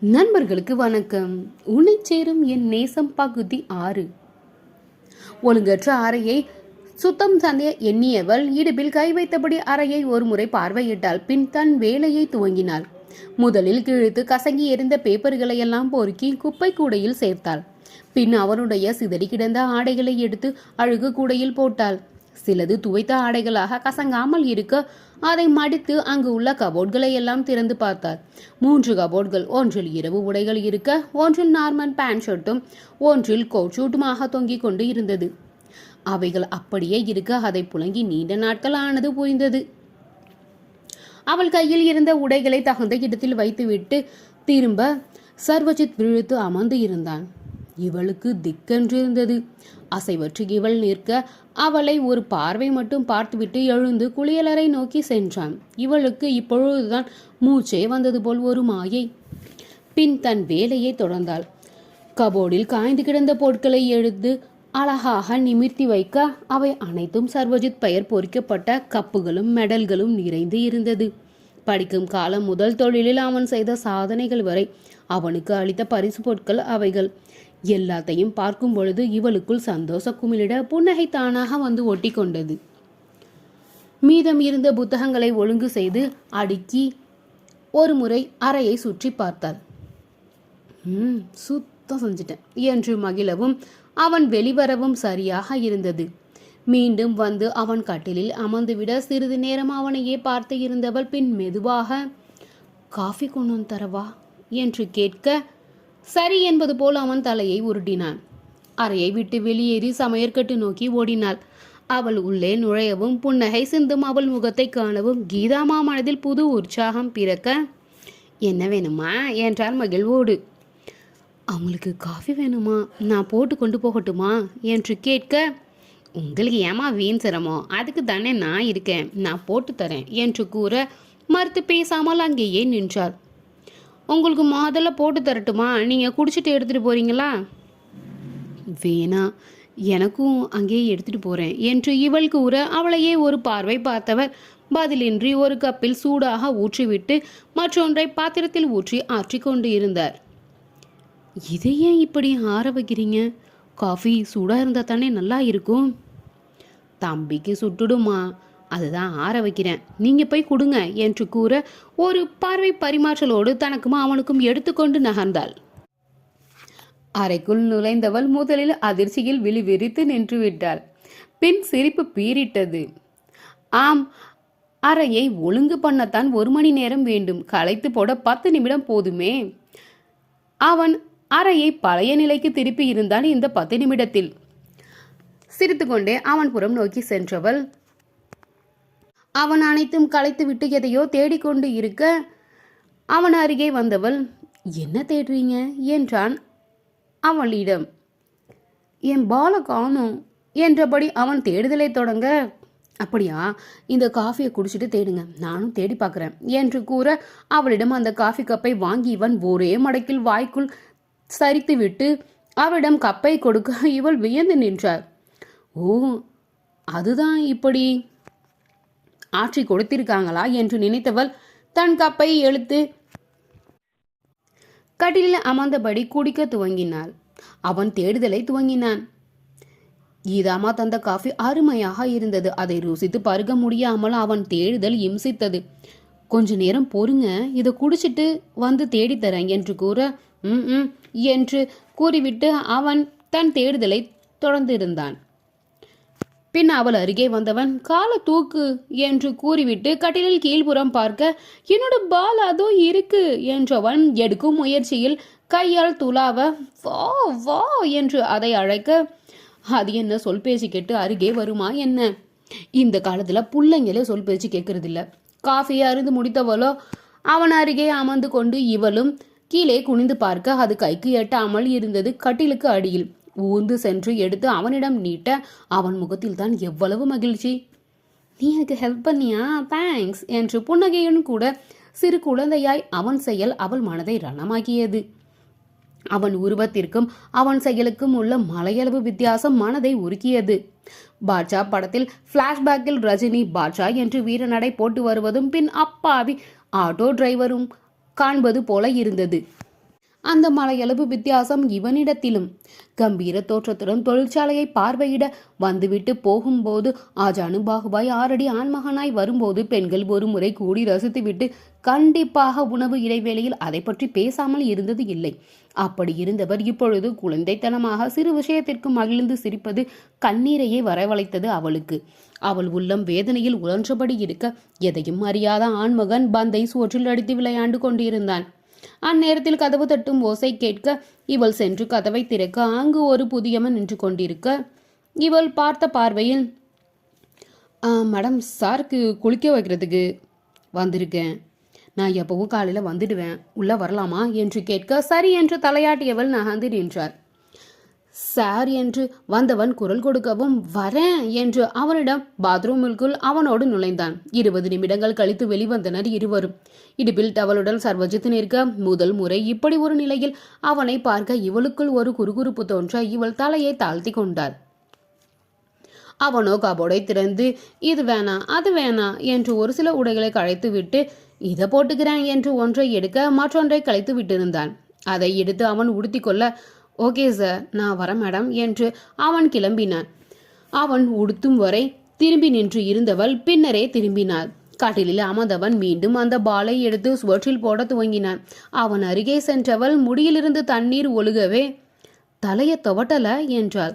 நண்பர்களுக்கு வணக்கம். உன்னை சேரும் என் நேசம் பகுதி ஆறு. ஒழுங்கற்ற அறையை சுத்தம் சந்தைய எண்ணியவள் இடுப்பில் கை வைத்தபடி அறையை ஒருமுறை பார்வையிட்டாள். பின் தன் வேலையை துவங்கினாள். முதலில் கிழித்து கசங்கி எரிந்த பேப்பர்களை எல்லாம் பொறுக்கி குப்பை கூடையில் சேர்த்தாள். பின் அவனுடைய சிதறி கிடந்த ஆடைகளை எடுத்து அழுகு கூடையில் போட்டாள். சிலது துவைத்த ஆடைகளாக கசங்காமல் இருக்க அதை மடித்து அங்கு உள்ள கபோர்ட்களை எல்லாம் திறந்து பார்த்தார். மூன்று கபோர்ட்கள் ஒன்றில் இரவு உடைகள் இருக்க ஒன்றில் நார்மல் பேண்ட் ஷர்ட்டும் ஒன்றில் கோட் ஷூட்டுமாக தொங்கிக் கொண்டு இருந்தது. அவைகள் அப்படியே இருக்க அதை புழங்கி நீண்ட நாட்கள் ஆனது புரிந்தது அவள் கையில் இருந்த உடைகளை தகுந்த இடத்தில் வைத்துவிட்டு திரும்ப சர்வஜித் விழுத்து அமர்ந்து இருந்தான். இவளுக்கு திக்கென்றிருந்தது. அசைவற்று இவள் நிற்க அவளை ஒரு பார்வை மட்டும் பார்த்துவிட்டு எழுந்து குளியலறை நோக்கி சென்றான். இவளுக்கு இப்பொழுதுதான் மூச்சே வந்தது போல் ஒரு மாயை. பின் தன் வேலையை தொடர்ந்தாள். கபோர்டில் காய்ந்து கிடந்த பொருட்களை எடுத்து அழகாக நிமிர்த்தி வைக்க அவை அனைத்தும் சர்வஜித் பெயர் பொறிக்கப்பட்ட கப்புகளும் மெடல்களும் நிறைந்து இருந்தது. படிக்கும் காலம் முதல் தொழிலில் அவன் செய்த சாதனைகள் வரை அவனுக்கு அளித்த பரிசு பொருட்கள் அவைகள். எல்லாத்தையும் பார்க்கும் பொழுது இவளுக்குள் சந்தோஷ குமிழிட புன்னகை தானாக வந்து ஒட்டி கொண்டது மீதம் இருந்த புத்தகங்களை ஒழுங்கு செய்து அடுக்கி ஒரு முறை அறையை சுற்றி பார்த்தாள். ம் சுத்தம் செஞ்சிட்டேன் என்று மகிழவும் அவன் வெளிவரவும் சரியாக இருந்தது. மீண்டும் வந்து அவன் கட்டிலில் அமர்ந்துவிட சிறிது நேரம் அவனையே பார்த்து இருந்தவள் பின் மெதுவாக காஃபி கொண்டு வந்து தரவா? என்று கேட்க சரி என்பது போல் அவன் தலையை உருட்டினான். அறையை விட்டு வெளியேறி சமையற்கட்டு நோக்கி ஓடினாள். அவள் உள்ளே நுழையவும் புன்னகை சிந்தும் அவள் முகத்தை காணவும் கீதாமா மனதில் புது உற்சாகம் பிறக்க என்ன வேணுமா? என்றார் மகிழ்வோடு. அவங்களுக்கு காஃபி வேணுமா? நான் போட்டு கொண்டு போகட்டுமா? என்று கேட்க உங்களுக்கு ஏமா வீண் சிரமம் அதுக்கு தானே நான் இருக்கேன். நான் போட்டு தரேன் என்று கூற மறுத்து பேசாமல் அங்கேயே நின்றாள். உங்களுக்கு முதல்ல போட்டு தரட்டுமா? நீங்கள் குடிச்சிட்டு எடுத்துகிட்டு போறீங்களா? வேணாம் எனக்கும் அங்கேயே எடுத்துட்டு போறேன் என்று இவள் கூற அவளையே ஒரு பார்வை பார்த்தவர். பதிலின்றி ஒரு கப்பில் சூடாக ஊற்றிவிட்டு மற்றொன்றை பாத்திரத்தில் ஊற்றி ஆற்றிக் கொண்டு இருந்தார். இதை ஏன் இப்படி ஆற வைக்கிறீங்க? காஃபி சூடாக இருந்தால் தானே நல்லா இருக்கும். தம்பிக்கு சுட்டுடுமா? அதுதான் ஆற வைக்கிறேன். நீங்க போய் கொடுங்க என்று கூற ஒரு பார்வை பரிமாற்றலோடு தனக்கும் அவனுக்கும் எடுத்துக்கொண்டு நகர்ந்தாள். அறைக்குள் நுழைந்தவள் முதலில் அதிர்ச்சியில் விழி விரித்து நின்று விட்டாள் பின் சிரிப்பு பீரிட்டது ஆம் அறையை ஒழுங்கு பண்ணத்தான் ஒரு மணி நேரம் வேண்டும். களைத்து போட பத்து நிமிடம் போதுமே. அவன் அறையை பழைய நிலைக்கு திருப்பி இருந்தான் இந்த பத்து நிமிடத்தில். சிரித்துக்கொண்டே அவன் புறம் நோக்கி சென்றவள் அவன் அனைத்தும் களைத்துவிட்டு எதையோ தேடிக்கொண்டு இருக்க அவன் அருகே வந்தவள் என்ன தேடுறீங்க? என்றான் அவளிடம். என் பால காணும் என்றபடி அவன் தேடுதலை தொடங்க அப்படியா இந்த காஃபியை குடிச்சிட்டு தேடுங்க நானும் தேடி பார்க்குறேன் என்று கூற அவளிடம் அந்த காஃபி கப்பை வாங்கி இவன் ஒரே மடக்கில் வாய்க்குள் சரித்துவிட்டு அவளிடம் கப்பை கொடுக்க இவள் வியந்து நின்றார் ஓ அதுதான் இப்படி! ஆற்றி கொடுத்திருக்காங்களா என்று நினைத்தவள் தன் கப்பை எழுத்து கட்டிலில் அமர்ந்தபடி குடிக்க துவங்கினாள். அவன் தேடுதலை துவங்கினான். கீதாமா தந்த காஃபி அருமையாக இருந்தது. அதை ருசித்து பருக முடியாமல் அவன் தேடுதல் இம்சித்தது. கொஞ்ச நேரம் பொறுங்க. இதை குடிச்சிட்டு வந்து தேடித்தரேன் என்று கூற ம் ம் என்று கூறிவிட்டு அவன் தன் தேடுதலை தொடர்ந்திருந்தான். பின் அவள் அருகே வந்தவன் கால தூக்கு என்று கூறிவிட்டு கட்டிலில் கீழ்ப்புறம் பார்க்க என்னோட பால் அதோ இருக்கு என்றவன் எடுக்கும் முயற்சியில் கையால் துளாவ வா வா என்று அதை அழைக்க அது என்ன சொல் கேட்டு அருகே வருமா என்ன? இந்த காலத்துல புள்ளைங்களே சொல் பேச்சு கேட்கறதில்ல காஃபியை அருந்து முடித்தவளோ அவன் அருகே அமர்ந்து கொண்டு இவளும் கீழே குனிந்து பார்க்க அது கைக்கு எட்டாமல் இருந்தது கட்டிலுக்கு அடியில். ஊர்ந்து சென்று எடுத்து அவனிடம் நீட்ட அவன் முகத்தில் தான் எவ்வளவு மகிழ்ச்சி. நீ எனக்கு ஹெல்ப் பண்ணியா? தேங்க்ஸ் என்று புன்னகையுடன் கூட சிறு குழந்தையாய் அவன் செயல் அவள் மனதை ரணமாக்கியது. அவன் உருவத்திற்கும் அவன் செயலுக்கும் உள்ள மலையளவு வித்தியாசம் மனதை உருக்கியது. பாட்ஷா படத்தில் பிளாஷ்பேக்கில் ரஜினி பாட்ஷா என்று வீரநடை போட்டு வருவதும் பின் அப்பாவி ஆட்டோ டிரைவரும் காண்பது போல இருந்தது. அந்த மலையளவு வித்தியாசம் இவனிடத்திலும். கம்பீர தோற்றத்துடன் தொழிற்சாலையை பார்வையிட வந்துவிட்டு போகும்போது ஆஜானு பாகுபாய் ஆறடி ஆண்மகனாய் வரும்போது பெண்கள் ஒரு முறை கூடி ரசித்துவிட்டு கண்டிப்பாக உணவு இடைவேளையில் அதை பற்றி பேசாமல் இருந்தது இல்லை. அப்படி இருந்தவர் இப்பொழுது குழந்தைத்தனமாக சிறு விஷயத்திற்கு மகிழ்ந்து சிரிப்பது கண்ணீரையே வரவழைத்தது அவளுக்கு. அவள் உள்ளம் வேதனையில் உழன்றபடி இருக்க எதையும் அறியாத ஆண்மகன் பந்தை சோற்றில் அடித்து விளையாண்டு கொண்டிருந்தான். அந்நேரத்தில் கதவு தட்டும் ஓசை கேட்க இவள் சென்று கதவை திறக்க அங்கு ஒரு புதியவன் நின்று கொண்டிருக்க. இவள் பார்த்த பார்வையில் மேடம் சாருக்கு குளிக்க வைக்கிறதுக்கு வந்திருக்கேன். நான் எப்பவும் காலையில் வந்துடுவேன். உள்ளே வரலாமா? என்று கேட்க சரி என்று தலையாட்டியவள் நகர்ந்து நின்றார். சார் என்று வந்தவன் குரல் கொடுக்கவும் வரேன் என்று அவனிடம் பாத்ரூமிற்குள் அவனோடு நுழைந்தான். இருபது நிமிடங்கள் கழித்து வெளிவந்தனர் இருவரும். இடுப்பில் டவலுடன் சர்வஜித் நிற்க முதல் முறை இப்படி ஒரு நிலையில் அவனை பார்க்க இவளுக்குள் ஒரு குறுகுறுப்பு தோன்ற இவள் தலையை தாழ்த்தி கொண்டாள். அவனோ கபோர்டை திறந்து இது வேணாம் அது வேணாம் என்று ஒரு சில உடைகளை கழைத்து விட்டு இதை போட்டுக்கிறேன் என்று ஒன்றை எடுக்க மற்றொன்றை கழித்து விட்டிருந்தான். அதை எடுத்து அவன் உடுத்திக்கொள்ள ஓகே சார் நான் வரேன் மேடம் என்று அவன் கிளம்பினான். அவன் உடுத்தும் வரை திரும்பி நின்று இருந்தவள் பின்னரே திரும்பினாள். காட்டிலில் அமர்ந்தவன் மீண்டும் அந்த பாலை எடுத்து சுவற்றில் போட துவங்கினான். அவன் அருகே சென்றவள் முடியிலிருந்து தண்ணீர் ஒழுகவே தலைய துவட்டல? என்றாள்.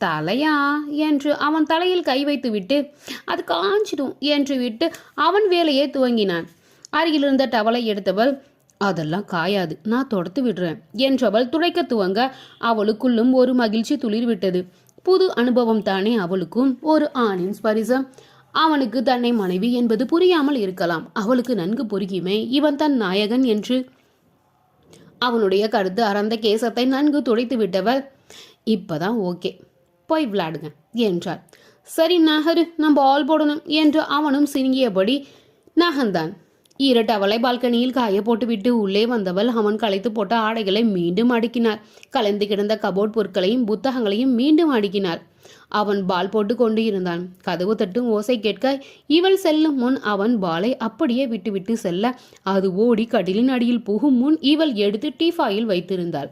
தலையா? என்று அவன் தலையில் கை வைத்து விட்டு அது காஞ்சிடும் என்று விட்டு அவன் வேலையை துவங்கினான். அருகிலிருந்த டவலை எடுத்தவள் அதெல்லாம் காயாது. நான் தொடத்து விடுறேன். என்றவள் துடைக்க துவங்க அவளுக்குள்ளும் ஒரு மகிழ்ச்சி துளிர் விட்டது புது அனுபவம் தானே அவளுக்கும். ஒரு ஆணின் ஸ்பரிசம். அவனுக்கு தன்னை மனைவி என்பது புரியாமல் இருக்கலாம். அவளுக்கு நன்கு புரியுமே. இவன் தன் நாயகன் என்று. அவனுடைய கருத்து அறந்த கேசத்தை நன்கு துடைத்து விட்டவள். இப்பதான் ஓகே. போய் விளையாடுங்க என்றார் சரி நகரு. நம்ம ஆள் போடணும் என்று அவனும் சினுங்கியபடி நகந்தான் இரட்டவளை பால்கனியில் காய போட்டுவிட்டு உள்ளே வந்தவள் அவன் களைத்து போட்ட ஆடைகளை மீண்டும் அடுக்கினார் கலைந்து கிடந்த கபோர்ட் பொருட்களையும் புத்தகங்களையும் மீண்டும் அடுக்கினார் அவன் பால் போட்டு கொண்டு இருந்தான். கதவு தட்டும் ஓசை கேட்க இவள் செல்லும் முன் அவன் பாலை அப்படியே விட்டுவிட்டு செல்ல அது ஓடி கடலின் அடியில் புகும் முன் இவள் எடுத்து டீஃபாயில் வைத்திருந்தாள்.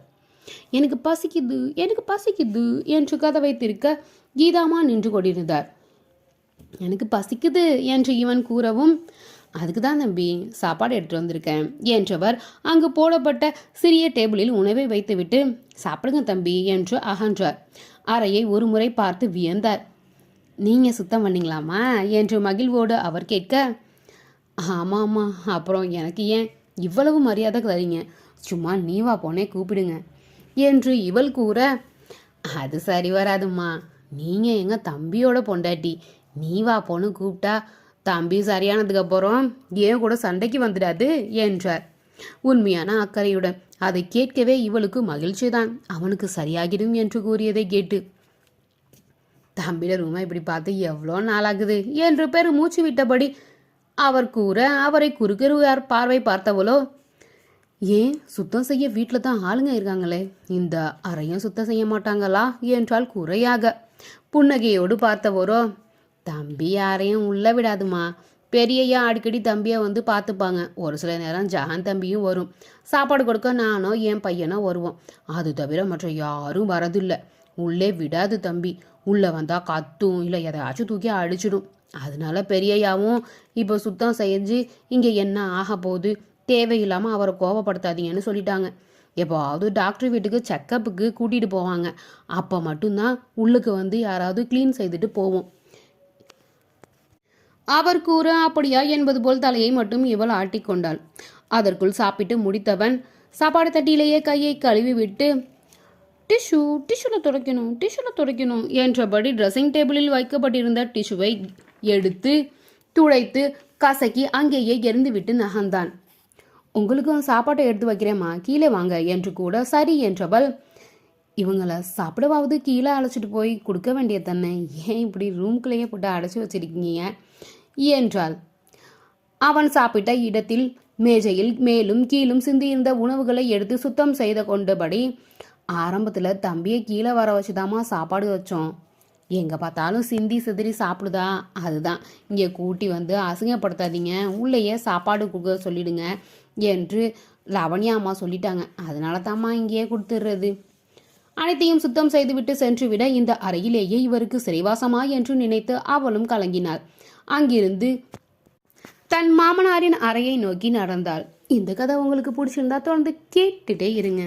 எனக்கு பசிக்குது எனக்கு பசிக்குது என்று கதவை திருக்க கீதாமா நின்று கொண்டிருந்தார். எனக்கு பசிக்குது என்று இவன் கூறவும் அதுக்கு தான் தம்பி சாப்பாடு எடுத்துட்டு வந்திருக்கேன் என்றவர் அங்கு போடப்பட்ட சிறிய டேபிளில் உணவை வைத்துவிட்டு சாப்பிடுங்க தம்பி என்று அகன்றார். அறையை ஒரு முறை பார்த்து வியந்தார். நீங்க சுத்தம் பண்ணீங்களாமா என்று மகிழ்வோடு அவர் கேட்க ஆமாம்மா அப்புறம் எனக்கு ஏன் இவ்வளவு மரியாதை தரீங்க? சும்மா நீவா போனே கூப்பிடுங்க என்று இவள் கூற அது சரி வராதும்மா. நீங்கள் எங்கள் தம்பியோட பொண்டாட்டி நீவா போன்னு கூப்பிட்டா தம்பி சரியானதுக்கு அப்புறம் ஏன் கூட சண்டைக்கு வந்துடாது என்றார். உண்மையான அக்கறையுடன். அதை கேட்கவே இவளுக்கு மகிழ்ச்சிதான். அவனுக்கு சரியாகிடும் என்று கூறியதை கேட்டு. தம்பிட ரூமை இப்படி பார்த்து எவ்வளோ நாளாகுது என்று பெரு மூச்சு விட்டபடி அவர் கூற அவரை குறுக்கருவார் பார்வை பார்த்தவளோ ஏன் சுத்தம் செய்ய வீட்டில் தான் ஆளுங்க இருக்காங்களே? இந்த அறையும் சுத்தம் செய்ய மாட்டாங்களா? என்றால் குறையாக புன்னகையோடு பார்த்தவரோ தம்பி யாரையும் உள்ள விடாதுமா. பெரியையா அடிக்கடி தம்பியை வந்து பார்த்துப்பாங்க. ஒரு சில நேரம் ஜஹான் தம்பியும் வரும். சாப்பாடு கொடுக்க நானோ என் பையனோ வருவோம் அது தவிர மற்ற யாரும் வரதில்லை. உள்ளே விடாது தம்பி. உள்ளே வந்தால் கத்தும் இல்லை எதையாச்சும் தூக்கி அடிச்சிடும். அதனால பெரியையாவும் இப்போ சுத்தம் செஞ்சு இங்கே என்ன ஆக போகுது? தேவையில்லாமல் அவரை கோவப்படுத்தாதீங்கன்னு சொல்லிட்டாங்க. எப்போவாவது டாக்டர் வீட்டுக்கு செக்கப்புக்கு கூட்டிகிட்டு போவாங்க. அப்போ மட்டும்தான் உள்ளுக்கு வந்து யாராவது க்ளீன் செய்துட்டு போவோம். அவர் கூற அப்படியா? என்பது போல் தலையை மட்டும் இவள் ஆட்டிக்கொண்டாள் அதற்குள் சாப்பிட்டு முடித்தவன் சாப்பாடு தட்டியிலேயே கையை கழுவி விட்டு டிஷ்யூ டிஷ்யூவில் துடைக்கணும் டிஷ்யூவில் துடைக்கணும் என்றபடி ட்ரெஸ்ஸிங் டேபிளில் வைக்கப்பட்டிருந்த டிஷ்யூவை எடுத்து துடைத்து கசக்கி அங்கேயே எரிந்துவிட்டு நகர்ந்தான். உங்களுக்கும் சாப்பாட்டை எடுத்து வைக்கிறேம்மா கீழே வாங்க என்று கூட சரி என்றவள் இவங்களை சாப்பிடவாவது கீழே அழைச்சிட்டு போய் கொடுக்க வேண்டியது தானே? ஏன் இப்படி ரூம்குள்ளேயே போட்டு அடைச்சி வச்சிருக்கீங்க? என்றாள். அவன் சாப்பிட்ட இடத்தில் மேஜையில் மேலும் கீழும் சிந்தியிருந்த உணவுகளை எடுத்து சுத்தம் செய்து கொண்டபடி ஆரம்பத்தில் தம்பியை கீழே வர வச்சுதாம்மா சாப்பாடு வச்சோம். எங்கே பார்த்தாலும் சிந்தி சிதறி சாப்பிடுதா? அதுதான். இங்கே கூட்டி வந்து அசிங்கப்படுத்தாதீங்க. உள்ளேயே சாப்பாடு கொடுக்க சொல்லிடுங்க என்று லவணியா அம்மா சொல்லிட்டாங்க. அதனால தாம்மா இங்கேயே கொடுத்துடுறது. அனைத்தையும் சுத்தம் செய்துவிட்டு சென்றுவிட இந்த அறையிலேயே இவருக்கு சிறைவாசமா என்று நினைத்து அவளும் கலங்கினாள். அங்கிருந்து தன் மாமனாரின் அறையை நோக்கி நடந்தாள். இந்த கதை உங்களுக்கு பிடிச்சிருந்தா தொடர்ந்து கேட்டுட்டே இருங்க.